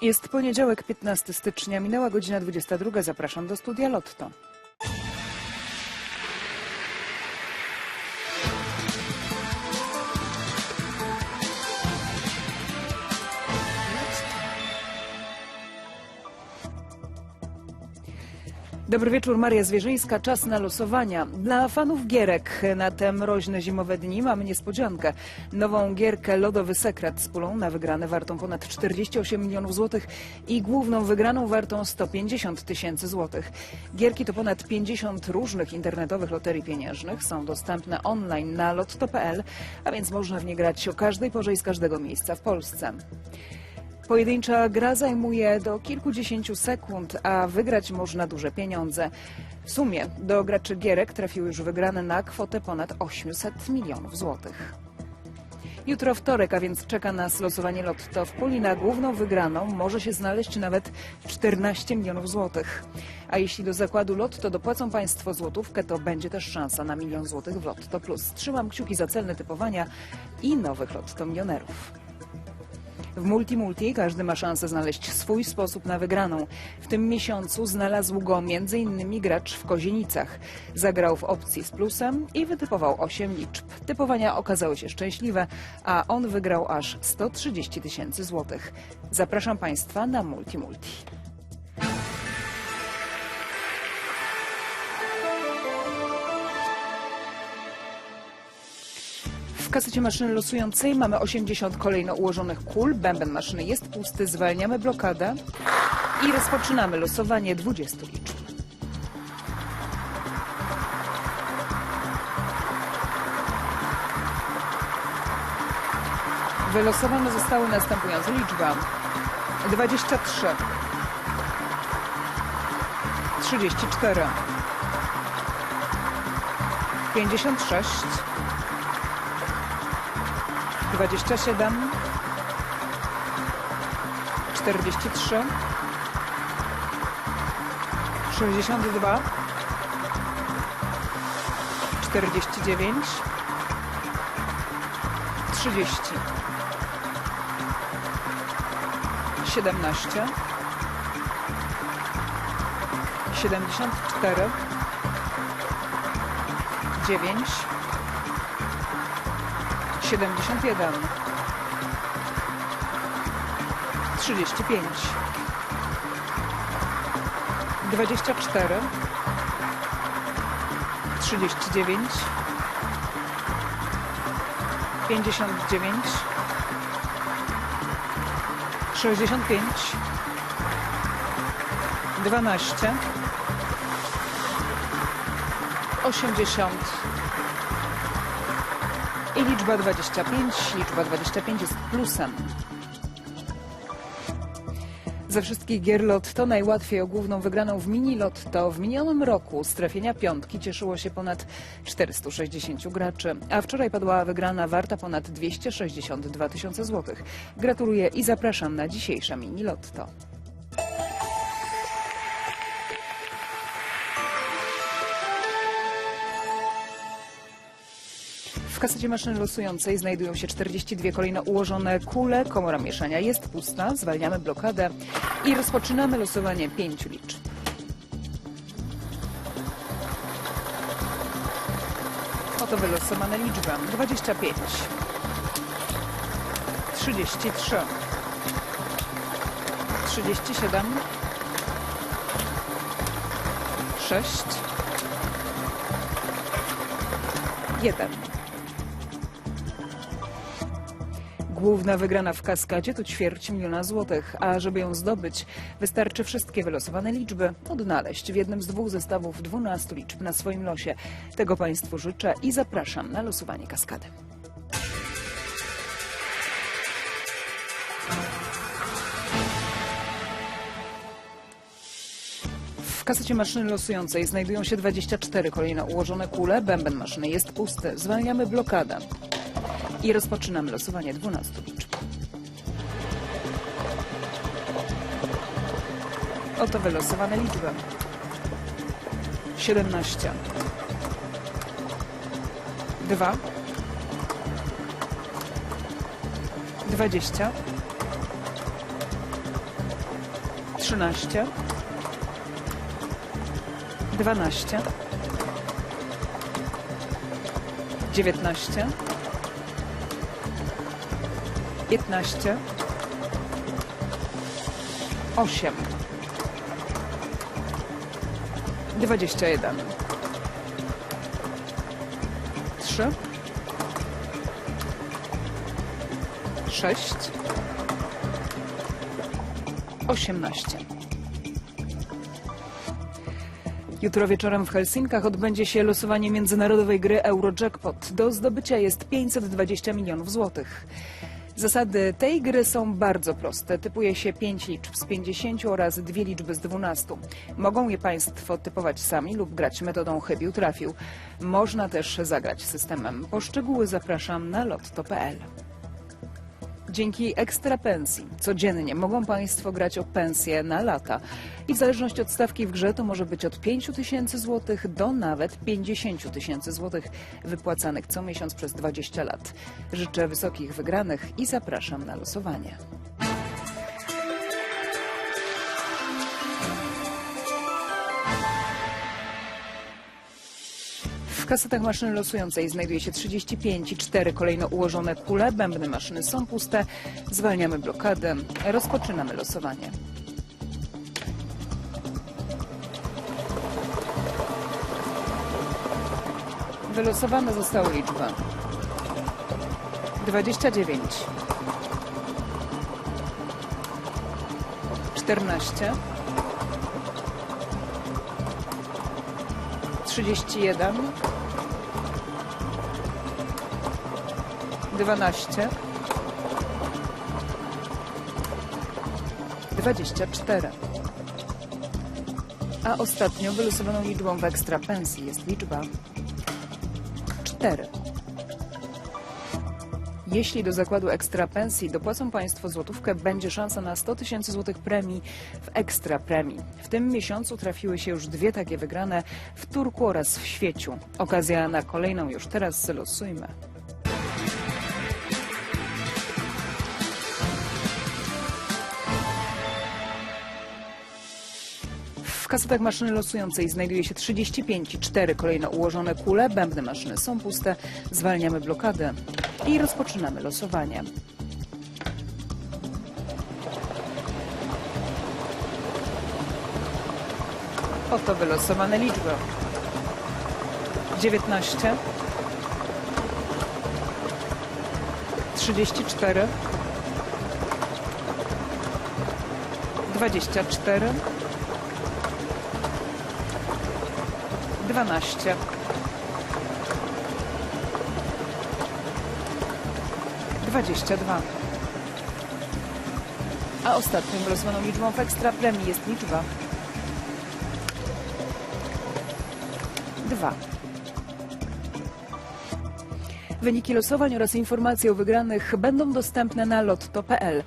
Jest poniedziałek, 15 stycznia, minęła godzina 22. Zapraszam do studia Lotto. Dobry wieczór, Maria Zwierzyńska. Czas na losowania. Dla fanów gierek na te mroźne zimowe dni mamy niespodziankę. Nową gierkę Lodowy Sekret z pulą na wygrane wartą ponad 48 milionów złotych i główną wygraną wartą 150 tysięcy złotych. Gierki to ponad 50 różnych internetowych loterii pieniężnych. Są dostępne online na lotto.pl, a więc można w nie grać o każdej porze i z każdego miejsca w Polsce. Pojedyncza gra zajmuje do kilkudziesięciu sekund, a wygrać można duże pieniądze. W sumie do graczy gierek trafiły już wygrane na kwotę ponad 800 milionów złotych. Jutro wtorek, a więc czeka nas losowanie lotto. W puli na główną wygraną może się znaleźć nawet 14 milionów złotych. A jeśli do zakładu lotto dopłacą Państwo złotówkę, to będzie też szansa na milion złotych w Lotto Plus. Trzymam kciuki za celne typowania i nowych lotto milionerów. W Multi Multi każdy ma szansę znaleźć swój sposób na wygraną. W tym miesiącu znalazł go m.in. gracz w Kozienicach. Zagrał w opcji z plusem i wytypował 8 liczb. Typowania okazały się szczęśliwe, a on wygrał aż 130 tysięcy złotych. Zapraszam Państwa na Multi W kasecie maszyny losującej mamy 80 kolejno ułożonych kul. Bęben maszyny jest pusty, zwalniamy blokadę i rozpoczynamy losowanie 20 liczb. Wylosowane zostały następujące liczby. 23 34 56 27 43 62 49 30 17 74 9 71 35 24 39 59 65 12 80 i liczba 25. Liczba 25 jest plusem. Ze wszystkich gier Lotto najłatwiej o główną wygraną w mini Lotto w minionym roku z trafienia piątki cieszyło się ponad 460 graczy, a wczoraj padła wygrana warta ponad 262 tysiące złotych. Gratuluję i zapraszam na dzisiejsze mini Lotto. W kasecie maszyny losującej znajdują się 42 kolejno ułożone kule. Komora mieszania jest pusta. Zwalniamy blokadę i rozpoczynamy losowanie pięciu liczb. Oto wylosowane liczby. 25 33 37 6 1 Główna wygrana w kaskadzie to ćwierć miliona złotych, a żeby ją zdobyć, wystarczy wszystkie wylosowane liczby odnaleźć w jednym z dwóch zestawów 12 liczb na swoim losie. Tego Państwu życzę i zapraszam na losowanie kaskady. W kasecie maszyny losującej znajdują się 24 kolejno ułożone kule. Bęben maszyny jest pusty. Zwalniamy blokadę. I rozpoczynamy losowanie 12 liczb. Oto wylosowane liczby. 17 2 20 13, 12, 19, 15, 8, 21, 3, 6, 18. Jutro wieczorem w Helsinkach odbędzie się losowanie międzynarodowej gry Eurojackpot. Do zdobycia jest 520 milionów złotych. Zasady tej gry są bardzo proste. Typuje się 5 liczb z 50 oraz dwie liczby z 12. Mogą je Państwo typować sami lub grać metodą chybił trafił. Można też zagrać systemem. Po szczegóły zapraszam na lotto.pl. Dzięki ekstra pensji codziennie mogą Państwo grać o pensję na lata. I w zależności od stawki w grze to może być od 5 tysięcy złotych do nawet 50 tysięcy złotych wypłacanych co miesiąc przez 20 lat. Życzę wysokich wygranych i zapraszam na losowanie. Kasetach maszyny losującej znajduje się 35 i 4 kolejno ułożone kule. Bębny maszyny są puste. Zwalniamy blokadę. Rozpoczynamy losowanie. Wylosowane zostały liczby 29 14 31 12 24 A ostatnio wylosowaną liczbą w ekstra pensji jest liczba 4. Jeśli do zakładu ekstra pensji dopłacą Państwo złotówkę, będzie szansa na 100 tysięcy złotych premii w ekstra premii. W tym miesiącu trafiły się już dwie takie wygrane w Turku oraz w Świeciu. Okazja na kolejną już teraz losujmy. W kasetach maszyny losującej znajduje się 35 i 4 kolejno ułożone kule. Bębny maszyny są puste. Zwalniamy blokadę i rozpoczynamy losowanie. Oto wylosowane liczby. 19 34 24 12 22 A ostatnią wylosowaną liczbą w ekstra premii jest liczba 2 Wyniki losowań oraz informacje o wygranych będą dostępne na lotto.pl.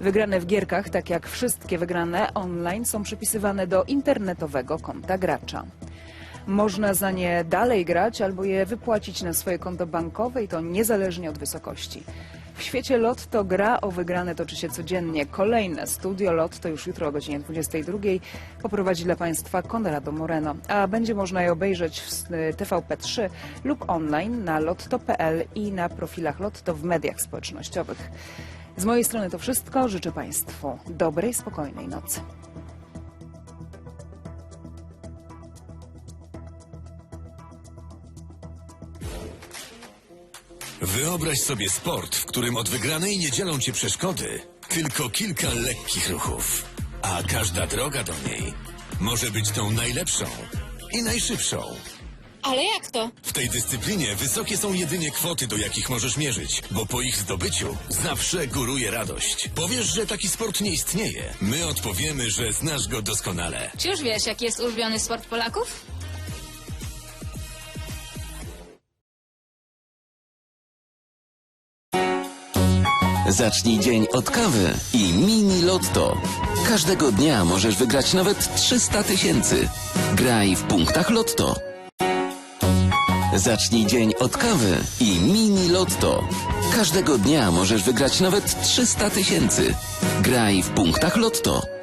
Wygrane w gierkach, tak jak wszystkie wygrane online, są przypisywane do internetowego konta gracza. Można za nie dalej grać albo je wypłacić na swoje konto bankowe i to niezależnie od wysokości. W świecie Lotto gra o wygrane toczy się codziennie. Kolejne studio Lotto już jutro o godzinie 22 poprowadzi dla Państwa Konrado Moreno, a będzie można je obejrzeć w TVP3 lub online na lotto.pl i na profilach Lotto w mediach społecznościowych. Z mojej strony to wszystko. Życzę Państwu dobrej, spokojnej nocy. Wyobraź sobie sport, w którym od wygranej nie dzielą cię przeszkody, tylko kilka lekkich ruchów. A każda droga do niej może być tą najlepszą i najszybszą. Ale jak to? W tej dyscyplinie wysokie są jedynie kwoty, do jakich możesz mierzyć, bo po ich zdobyciu zawsze góruje radość. Powiesz, że taki sport nie istnieje. My odpowiemy, że znasz go doskonale. Czy już wiesz, jaki jest ulubiony sport Polaków? Zacznij dzień od kawy i mini lotto. Każdego dnia możesz wygrać nawet 300 tysięcy. Graj w punktach lotto. Zacznij dzień od kawy i mini lotto. Każdego dnia możesz wygrać nawet 300 tysięcy. Graj w punktach lotto.